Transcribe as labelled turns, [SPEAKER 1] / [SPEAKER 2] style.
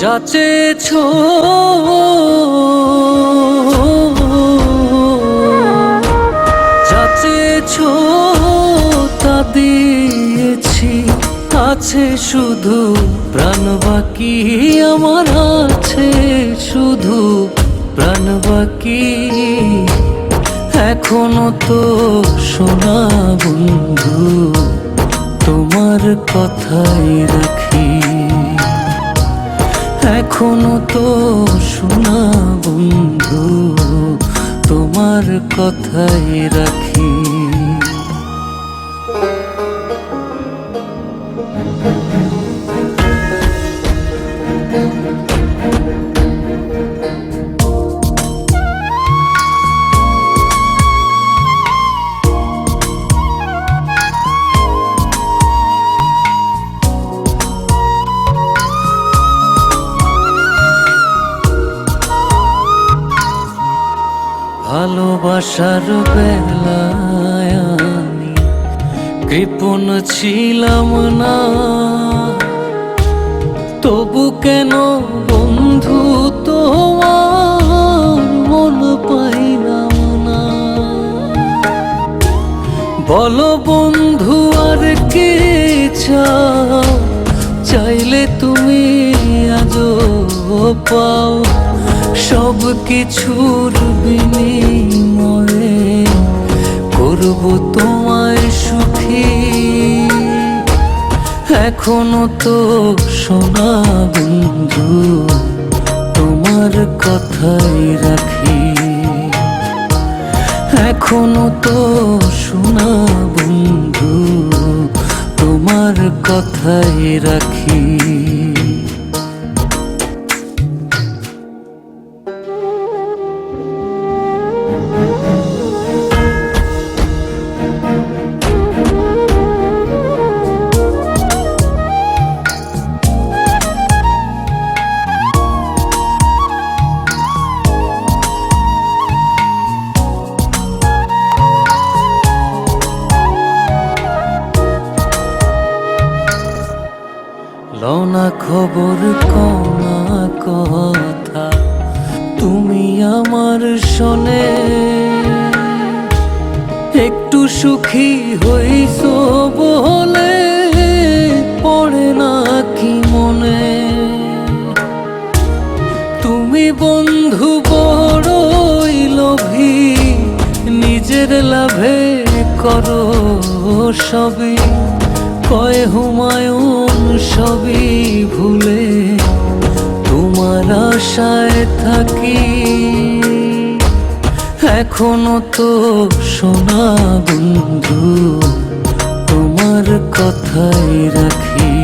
[SPEAKER 1] যাচেছ আছে শুধু প্রাণ বাকি, আমার আছে শুধু প্রাণ বাকি। এখনও তো শোনা বন্ধু, তোমার কথাই রাখি। এখনও তো শোনা বন্ধু, তোমার কথাই রাখি। ভালোবাসার বেলায় কৃপণ ছিলাম না। তবু কেন বন্ধু তোমার মন পাইলাম না? বলো বন্ধু, আর কে চাইলে তুমি আজও পাও। সব কিছুর বিনিময়ে করব তোমায় সুখী। এখনও তো সোনা বন্ধু, তোমার কথাই রাখি। এখনও তো শোনা বন্ধু, তোমার কথাই রাখি। লনা খবর কনা কথা। তুমি আমার শোনে। একটু সুখী হইস বলে, পড়ে না কি মনে। তুমি বন্ধু বড়ই লোভী, নিজের লাভে করো সবই। কয় হুমায়ুন সবই ভুলে তোমার আশায় থাকি। এখনও তো সোনা বন্ধু তোমার কথাই রাখি।